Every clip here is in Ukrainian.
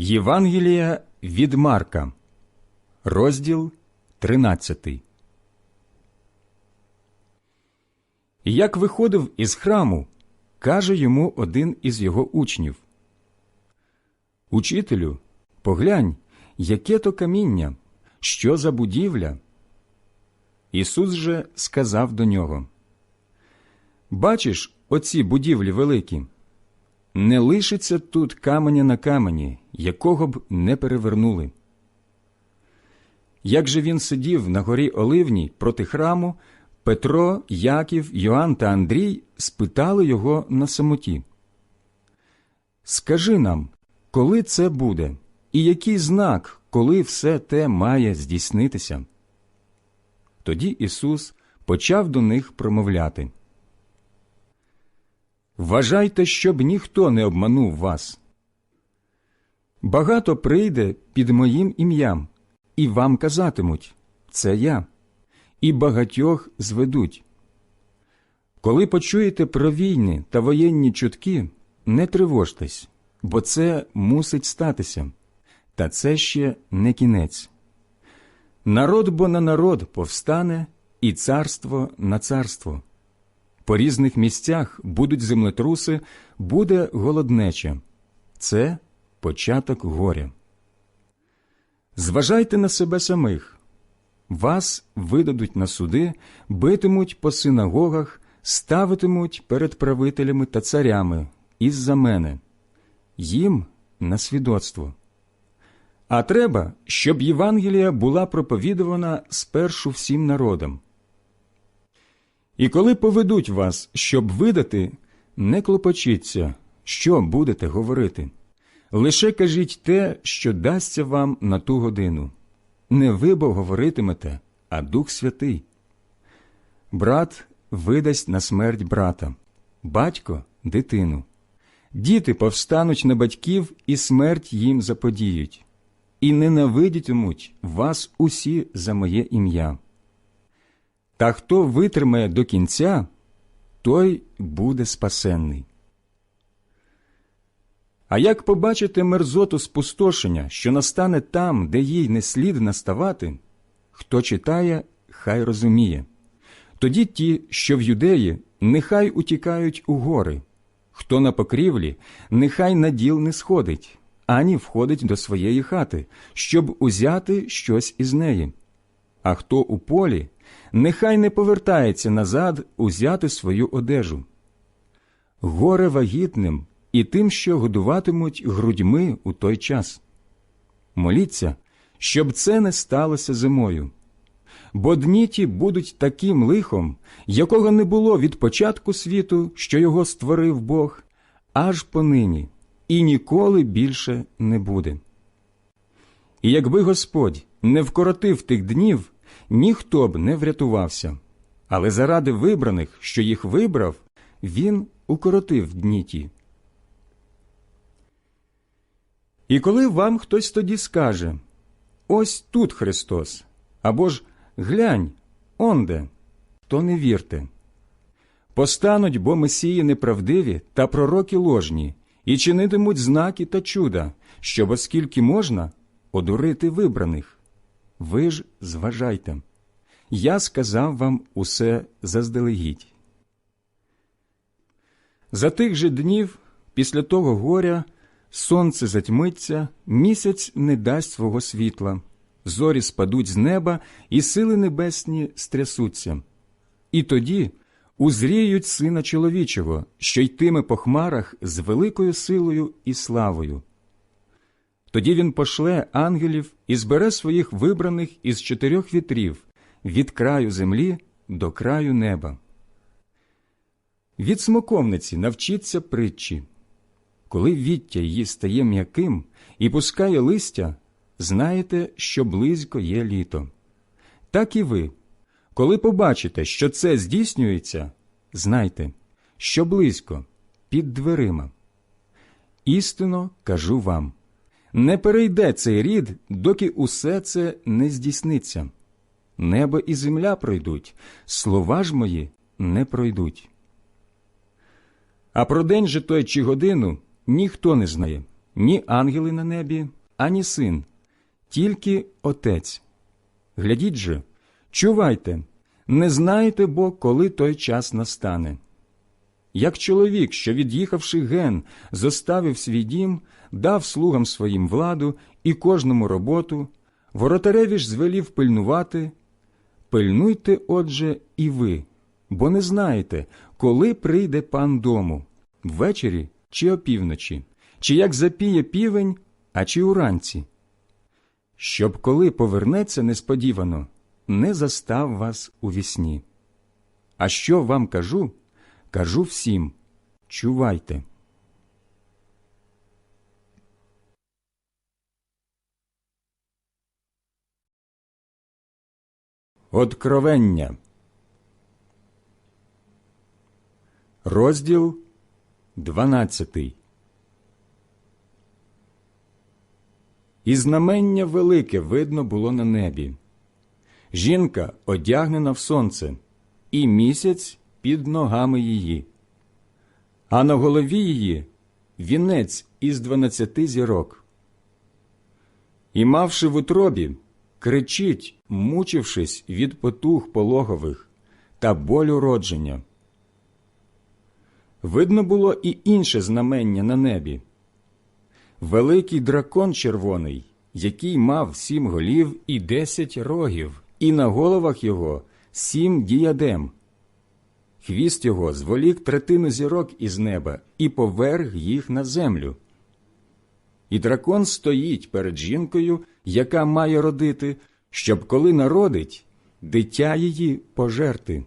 Євангелія від Марка, розділ 13. І Як виходив із храму, каже йому один із його учнів: Учителю, поглянь, яке то каміння, що за будівля. Ісус же сказав до нього: Бачиш оці будівлі великі? Не лишиться тут каменя на камені, якого б не перевернули. Як же він сидів на горі Оливній проти храму, Петро, Яків, Йоанн та Андрій спитали його на самоті. Скажи нам, коли це буде, і який знак, коли все те має здійснитися? Тоді Ісус почав до них промовляти. Вважайте, щоб ніхто не обманув вас. Багато прийде під моїм ім'ям, і вам казатимуть це я, і багатьох зведуть. Коли почуєте про війни та воєнні чутки, не тривожтесь, бо це мусить статися, та це ще не кінець. Народ бо на народ повстане, і царство на царство. По різних місцях будуть землетруси, буде голоднеча. Це початок горя. Зважайте на себе самих. Вас видадуть на суди, битимуть по синагогах, ставитимуть перед правителями та царями із-за мене, їм на свідоцтво. А треба, щоб Євангелія була проповідувана спершу всім народам. І коли поведуть вас, щоб видати, не клопочіться, що будете говорити. Лише кажіть те, що дасться вам на ту годину. Не ви бо говоритимете, а Дух Святий. Брат видасть на смерть брата, батько дитину. Діти повстануть на батьків і смерть їм заподіють, і ненавидітимуть вас усі за моє ім'я. Та хто витримає до кінця, той буде спасенний. А як побачите мерзоту спустошення, що настане там, де їй не слід наставати, хто читає, хай розуміє. Тоді ті, що в юдеї, нехай утікають у гори, хто на покрівлі, нехай на діл не сходить, ані входить до своєї хати, щоб узяти щось із неї. А хто у полі, нехай не повертається назад узяти свою одежу. Горе вагітним і тим, що годуватимуть грудьми у той час. Моліться, щоб це не сталося зимою. Бо дні ті будуть таким лихом, якого не було від початку світу, що його створив Бог, аж понині, і ніколи більше не буде. І якби Господь не вкоротив тих днів, ніхто б не врятувався, але заради вибраних, що їх вибрав, він укоротив дні ті. І коли вам хтось тоді скаже Ось тут Христос, або ж глянь, онде, то не вірте. Постануть бо месії неправдиві та пророки ложні, і чинитимуть знаки та чуда, щоб, оскільки можна, одурити вибраних. Ви ж зважайте. Я сказав вам усе заздалегідь. За тих же днів, після того горя, сонце затьмиться, місяць не дасть свого світла, зорі спадуть з неба, і сили небесні стрясуться. І тоді узріють сина чоловічого, що йтиме по хмарах з великою силою і славою. Тоді він пошле ангелів і збере своїх вибраних із чотирьох вітрів від краю землі до краю неба. Від смоковниці навчиться притчі. Коли віття її стає м'яким і пускає листя, знаєте, що близько є літо. Так і ви, коли побачите, що це здійснюється, знайте, що близько під дверима. Істинно кажу вам не перейде цей рід, доки усе це не здійсниться. Небо і земля пройдуть, слова ж мої не пройдуть. А про день же той чи годину ніхто не знає, ні ангели на небі, ані син, тільки Отець. Глядіть же, чувайте, не знаєте бо, коли той час настане. Як чоловік, що, від'їхавши ген, зоставив свій дім, дав слугам своїм владу і кожному роботу, воротареві ж звелів пильнувати, пильнуйте, отже, і ви, бо не знаєте, коли прийде пан дому, ввечері чи опівночі, чи як запіє півень, а чи уранці. Щоб коли повернеться несподівано, не застав вас у вісні. А що вам кажу, кажу всім чувайте. Откровення. Розділ дванадцятий. І знамення велике видно було на небі. Жінка одягнена в сонце, і місяць під ногами її. А на голові її вінець із дванадцяти зірок. І, мавши в утробі, кричить, мучившись від потух пологових та болю родження. Видно було і інше знамення на небі. Великий дракон червоний, який мав сім голів і десять рогів, і на головах його сім діядем. Хвіст його зволік третину зірок із неба і поверг їх на землю. І дракон стоїть перед жінкою, яка має родити, щоб коли народить, дитя її пожерти.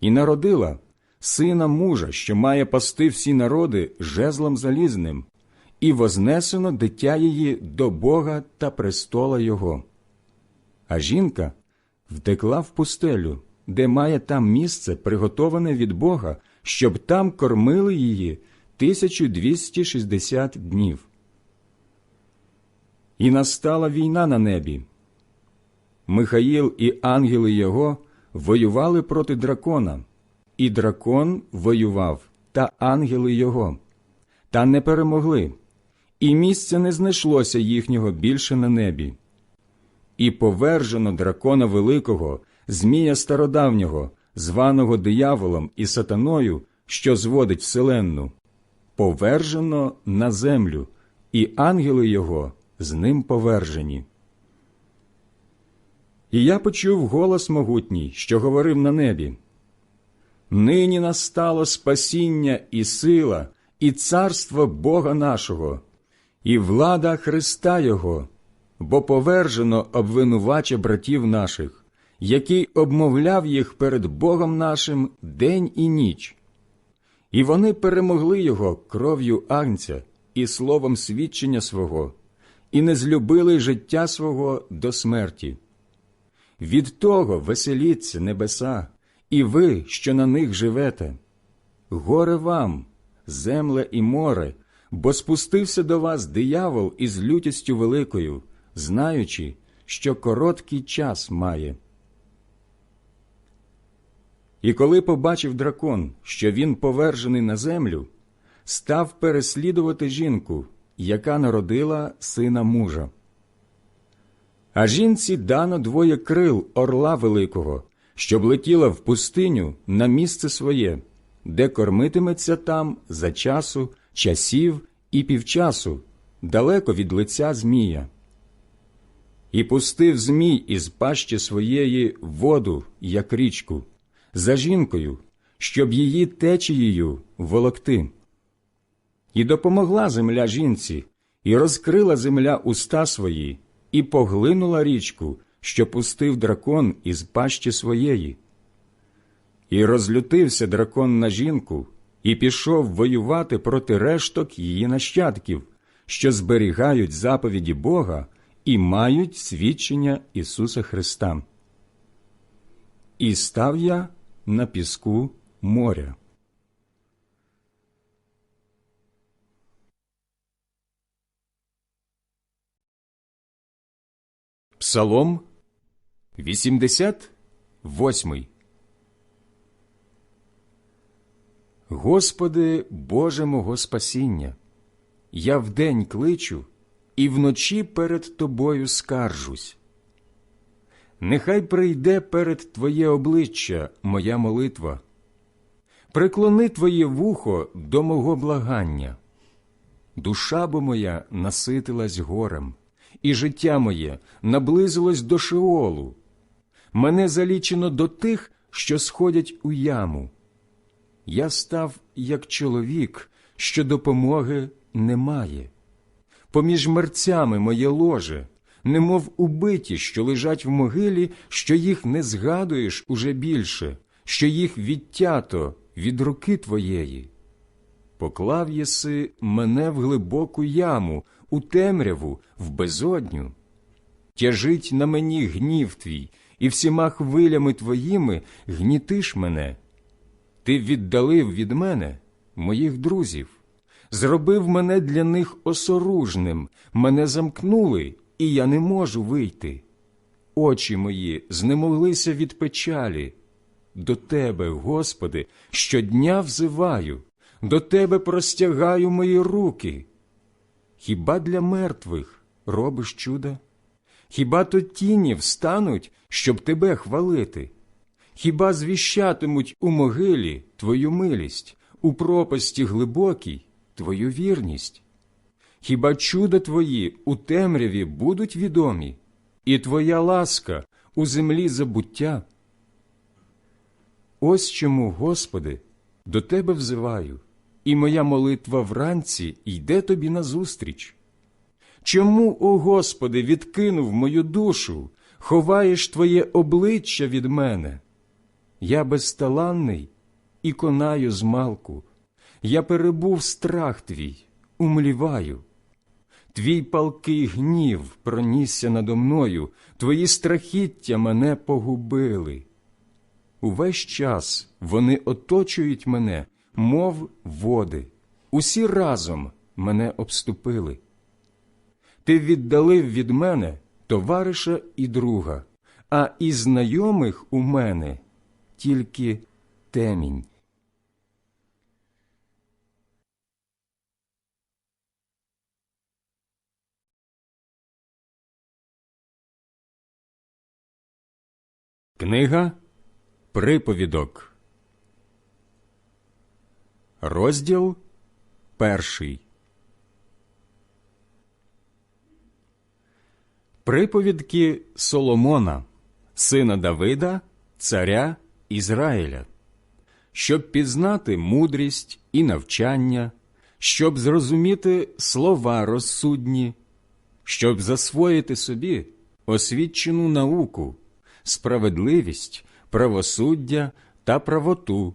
І народила сина мужа, що має пасти всі народи жезлом залізним, і вознесено дитя її до Бога та престола Його. А жінка втекла в пустелю, де має там місце, приготоване від Бога, щоб там кормили її 1260 днів. І настала війна на небі. Михаїл і ангели його воювали проти дракона, і дракон воював, та ангели його, та не перемогли, і місця не знайшлося їхнього більше на небі. І повержено дракона великого, Змія стародавнього, званого дияволом і сатаною, що зводить вселенну, повержено на землю, і ангели його з ним повержені. І я почув голос могутній, що говорив на небі. Нині настало спасіння і сила, і царство Бога нашого, і влада Христа Його, бо повержено обвинувача братів наших, який обмовляв їх перед Богом нашим день і ніч. І вони перемогли його кров'ю агнця і словом свідчення свого, і не злюбили життя свого до смерті. Від того веселіться небеса, і ви, що на них живете. Горе вам, земле і море, бо спустився до вас диявол із лютістю великою, знаючи, що короткий час має. І коли побачив дракон, що він повержений на землю, став переслідувати жінку, яка народила сина мужа. А жінці дано двоє крил орла великого, щоб летіла в пустиню на місце своє, де кормитиметься там за часу, часів і півчасу, далеко від лиця Змія. І пустив Змій із пащі своєї воду, як річку, за жінкою, щоб її течією волокти. І допомогла земля жінці, і розкрила земля уста свої, і поглинула річку, що пустив дракон із пащі своєї. І розлютився дракон на жінку, і пішов воювати проти решток її нащадків, що зберігають заповіді Бога і мають свідчення Ісуса Христа. І став я на піску моря. Псалом 88 Господи, Боже мого спасіння, я вдень кличу і вночі перед тобою скаржусь. Нехай прийде перед Твоє обличчя моя молитва, приклони Твоє вухо до мого благання. Душа бо моя наситилась горем, і життя моє наблизилось до Шеолу. Мене залічено до тих, що сходять у яму. Я став як чоловік, що допомоги немає. Поміж мерцями моє ложе, немов убиті, що лежать в могилі, що їх не згадуєш уже більше, що їх відтято від руки твоєї. Поклав єси мене в глибоку яму, у темряву, в безодню. Тяжить на мені гнів твій, і всіма хвилями твоїми гнітиш мене. Ти віддалив від мене моїх друзів, зробив мене для них осоружним, мене замкнули, і я не можу вийти. Очі мої знемоглися від печалі. До Тебе, Господи, щодня взиваю, до Тебе простягаю мої руки. Хіба для мертвих робиш чуда? Хіба то тіні встануть, щоб тебе хвалити? Хіба звіщатимуть у могилі твою милість, у пропасті глибокій твою вірність? Хіба чуда твої у темряві будуть відомі, і твоя ласка у землі забуття? Ось чому, Господи, до Тебе взиваю, і моя молитва вранці йде тобі назустріч. Чому, о Господи, відкинув мою душу, ховаєш Твоє обличчя від мене? Я безталанний і конаю змалку, я перебув страх твій, умліваю. Твій палкий гнів пронісся надо мною, твої страхіття мене погубили. Увесь час вони оточують мене, мов води, усі разом мене обступили. Ти віддалив від мене товариша і друга, а із знайомих у мене тільки темінь. Книга Приповідок, розділ перший. Приповідки Соломона, сина Давида, царя Ізраїля, щоб пізнати мудрість і навчання, щоб зрозуміти слова розсудні, щоб засвоїти собі освічену науку, справедливість, правосуддя та правоту,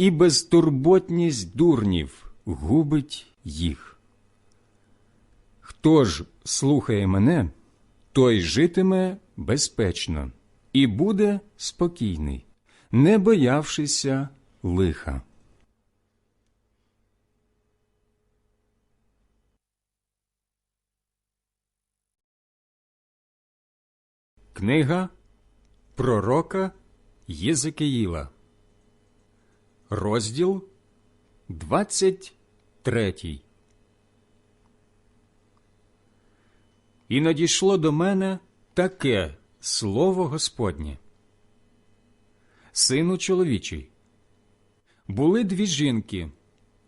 і безтурботність дурнів губить їх. Хто ж слухає мене, той житиме безпечно і буде спокійний, не боявшися лиха. Книга Пророка Єзекиїла Розділ 23 І надійшло до мене таке слово Господнє. Сину чоловічий, були дві жінки,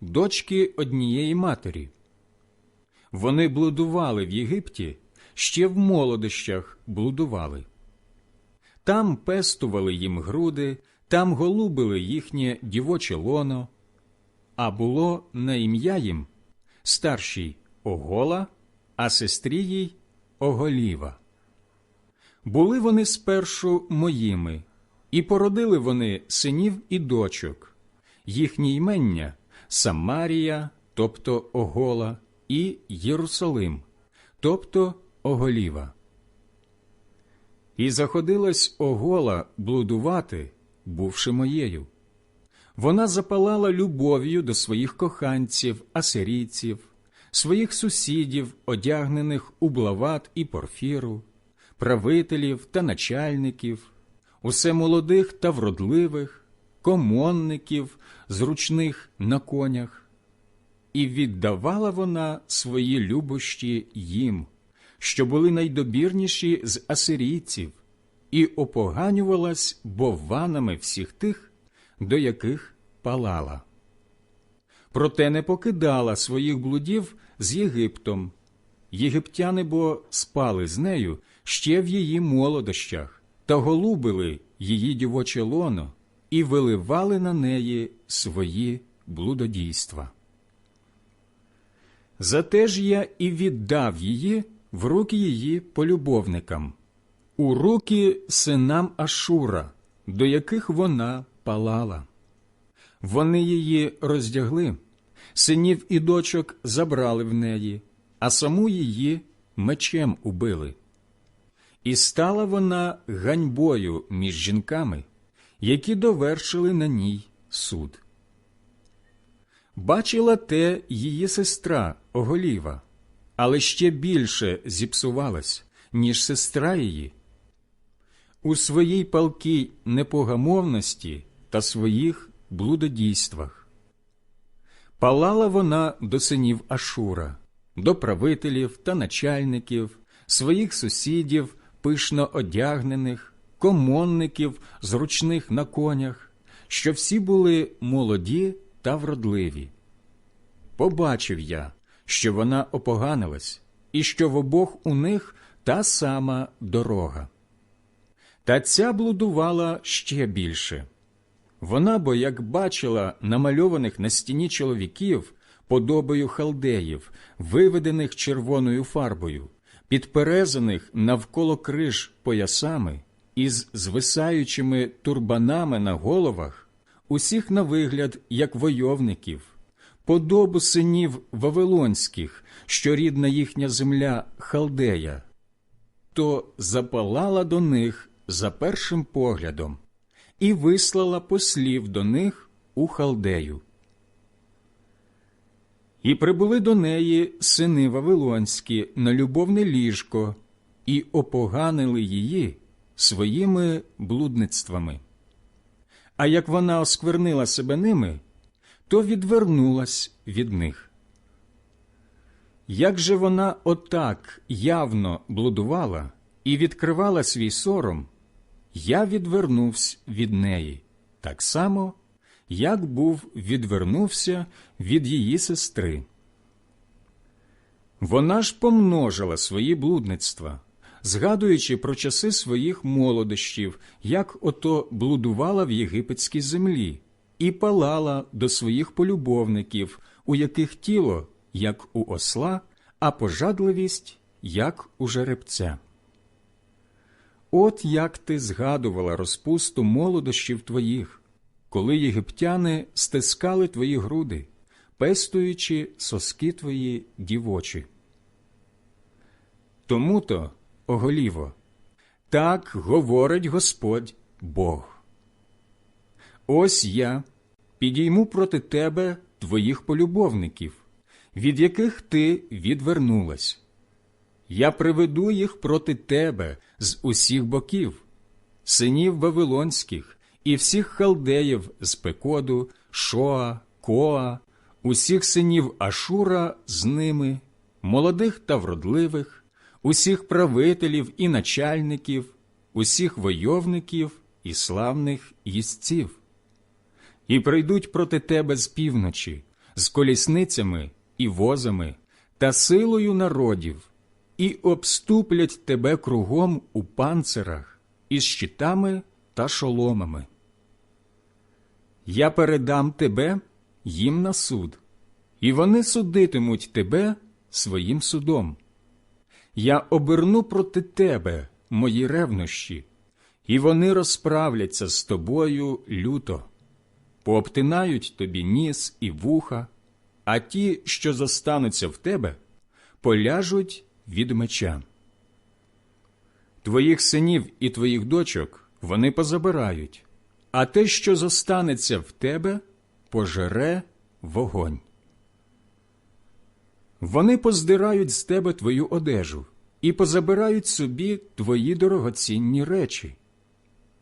дочки однієї матері. Вони блудували в Єгипті, ще в молодощах блудували. Там пестували їм груди, там голубили їхнє дівоче лоно, а було на ім'я їм старшій огола, а сестрі їй оголіва. Були вони спершу моїми, і породили вони синів і дочок, їхні ймення Самарія, тобто огола, і Єрусалим, тобто оголіва. І заходилась огола блудувати бувши моєю. Вона запалала любов'ю до своїх коханців, асирійців, своїх сусідів, одягнених у блават і порфіру, правителів та начальників, усе молодих та вродливих, комонників, зручних на конях, і віддавала вона свої любощі їм, що були найдобірніші з асирійців і опоганювалась бовванами всіх тих, до яких палала. Проте не покидала своїх блудів з Єгиптом. Єгиптяни бо спали з нею ще в її молодощах та голубили її дівоче лоно і виливали на неї свої блудодійства. Зате ж я і віддав її в руки її полюбовникам у руки синам Ашура, до яких вона палала. Вони її роздягли, синів і дочок забрали в неї, а саму її мечем убили. І стала вона ганьбою між жінками, які довершили на ній суд. Бачила те її сестра Оголіва, але ще більше зіпсувалась, ніж сестра її. У своїй палкій непогамовності та своїх блудодійствах. Палала вона до синів Ашура, до правителів та начальників, своїх сусідів, пишно одягнених, комонників, зручних на конях, що всі були молоді та вродливі. Побачив я, що вона опоганилась, і що в обох у них та сама дорога. Та ця блудувала ще більше. Вона бо, як бачила намальованих на стіні чоловіків, подобою халдеїв, виведених червоною фарбою, підперезаних навколо криж поясами із звисаючими турбанами на головах, усіх на вигляд, як войовників, подобу синів Вавилонських, що рідна їхня земля Халдея, то запалала до них за першим поглядом і вислала послів до них у Халдею. І прибули до неї сини Вавилонські на любовне ліжко і опоганили її своїми блудництвами. А як вона осквернила себе ними, то відвернулась від них. Як же вона отак явно блудувала і відкривала свій сором, я відвернувся від неї, так само, як був відвернувся від її сестри. Вона ж помножила свої блудництва, згадуючи про часи своїх молодощів, як ото блудувала в єгипетській землі, і палала до своїх полюбовників, у яких тіло, як у осла, а пожадливість, як у жеребця. От як ти згадувала розпусту молодощів твоїх, коли єгиптяни стискали твої груди, пестуючи соски твої дівочі. Тому то, оголіво, так говорить Господь Бог. Ось я підійму проти тебе твоїх полюбовників, від яких ти відвернулась. Я приведу їх проти тебе з усіх боків, синів Вавилонських і всіх халдеїв з Пекоду, Шоа, Коа, усіх синів Ашура з ними, молодих та вродливих, усіх правителів і начальників, усіх войовників і славних їстців. І прийдуть проти тебе з півночі, з колісницями і возами та силою народів і обступлять тебе кругом у панцирах із щитами та шоломами. Я передам тебе їм на суд, і вони судитимуть тебе своїм судом. Я оберну проти тебе мої ревнощі, і вони розправляться з тобою люто, пообтинають тобі ніс і вуха, а ті, що зостануться в тебе, поляжуть від меча. Твоїх синів і твоїх дочок вони позабирають, а те, що зостанеться в тебе, пожере вогонь. Вони поздирають з тебе твою одежу і позабирають собі твої дорогоцінні речі.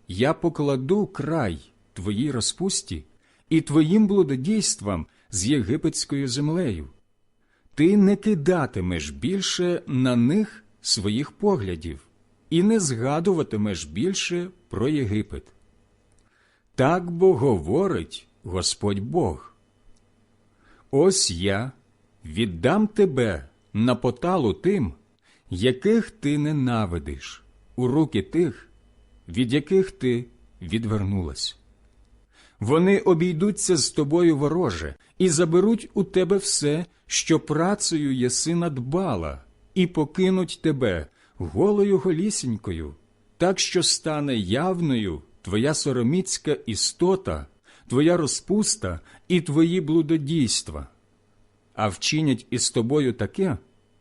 Я покладу край твоїй розпусті і твоїм блудодійствам з єгипетською землею ти не кидатимеш більше на них своїх поглядів і не згадуватимеш більше про Єгипет. Так бо говорить Господь Бог. Ось я віддам тебе на поталу тим, яких ти ненавидиш, у руки тих, від яких ти відвернулась. Вони обійдуться з тобою вороже і заберуть у тебе все, що працею єси надбала, і покинуть тебе голою голісінькою, так що стане явною твоя сороміцька істота, твоя розпуста і твої блудодійства, а вчинять із тобою таке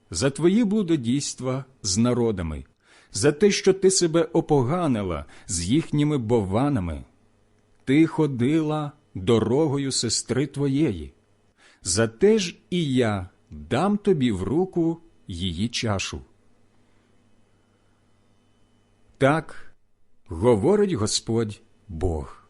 за твої блудодійства з народами, за те, що ти себе опоганила з їхніми бованами. Ти ходила дорогою сестри твоєї. За те ж і я дам тобі в руку її чашу. Так говорить Господь Бог.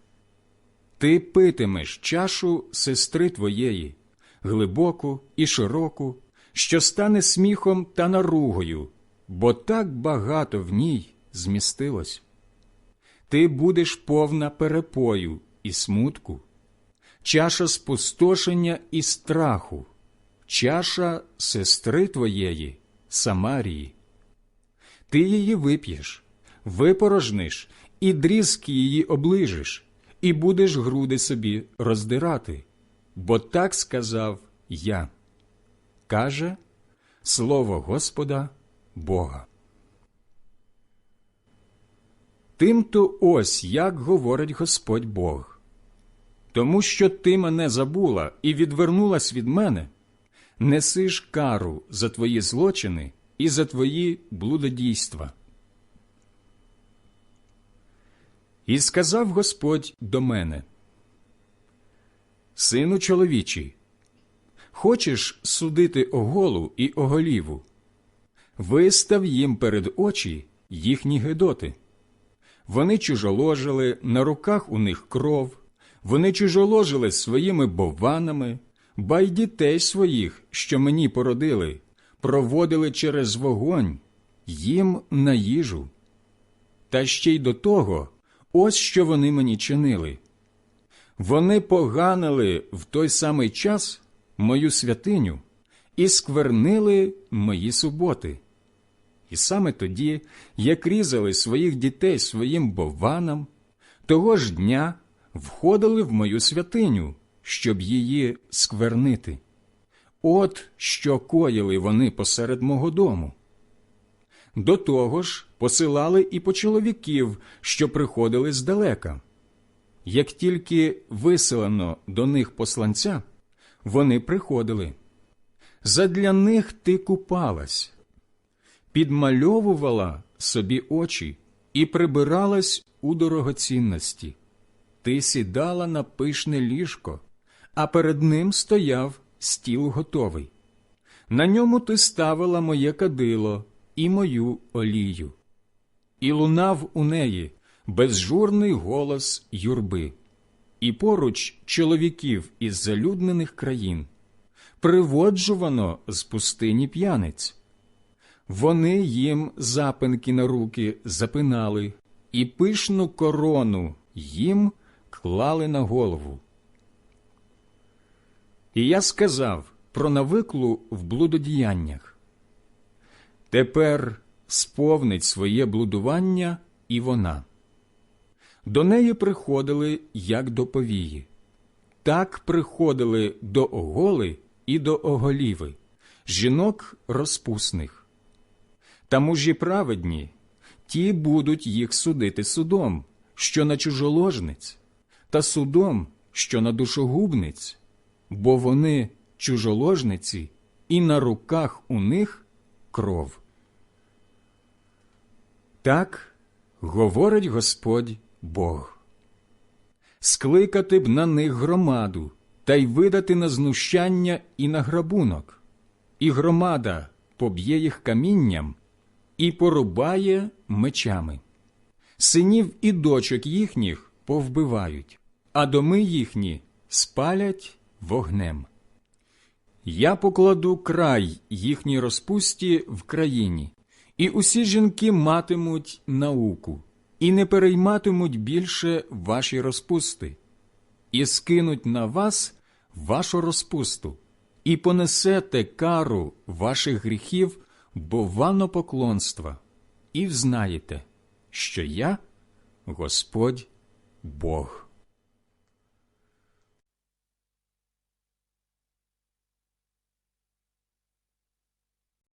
Ти питимеш чашу сестри твоєї, глибоку і широку, що стане сміхом та наругою, бо так багато в ній змістилось. Ти будеш повна перепою і смутку, чаша спустошення і страху, чаша сестри твоєї, Самарії. Ти її вип'єш, випорожниш і дрізки її оближиш, і будеш груди собі роздирати, бо так сказав я. Каже Слово Господа Бога. Тим-то ось як говорить Господь Бог. Тому що ти мене забула і відвернулась від мене, неси ж кару за твої злочини і за твої блудодійства. І сказав Господь до мене, Сину чоловічий, хочеш судити оголу і оголіву, вистав їм перед очі їхні гедоти. Вони чужоложили, на руках у них кров, вони чужоложили своїми бованами, ба й дітей своїх, що мені породили, проводили через вогонь, їм на їжу. Та ще й до того, ось що вони мені чинили. Вони поганили в той самий час мою святиню і сквернили мої суботи. І саме тоді, як різали своїх дітей своїм бованам, того ж дня входили в мою святиню, щоб її сквернити. От що коїли вони посеред мого дому. До того ж посилали і по чоловіків, що приходили здалека. Як тільки виселено до них посланця, вони приходили. Задля них ти купалась підмальовувала собі очі і прибиралась у дорогоцінності. Ти сідала на пишне ліжко, а перед ним стояв стіл готовий. На ньому ти ставила моє кадило і мою олію. І лунав у неї безжурний голос юрби, і поруч чоловіків із залюднених країн, приводжувано з пустині п'яниць. Вони їм запинки на руки запинали, і пишну корону їм клали на голову. І я сказав про навиклу в блудодіяннях. Тепер сповнить своє блудування і вона. До неї приходили, як до повії, так приходили до оголи і до оголіви, жінок розпусних. Та мужі праведні, ті будуть їх судити судом, що на чужоложниць, та судом, що на душогубниць, бо вони чужоложниці, і на руках у них кров. Так говорить Господь Бог. Скликати б на них громаду та й видати на знущання і на грабунок, і громада поб'є їх камінням і порубає мечами. Синів і дочок їхніх повбивають, а доми їхні спалять вогнем. Я покладу край їхній розпусті в країні, і усі жінки матимуть науку, і не перейматимуть більше ваші розпусти, і скинуть на вас вашу розпусту, і понесете кару ваших гріхів бованопоклонства, і взнаєте, що я Господь Бог.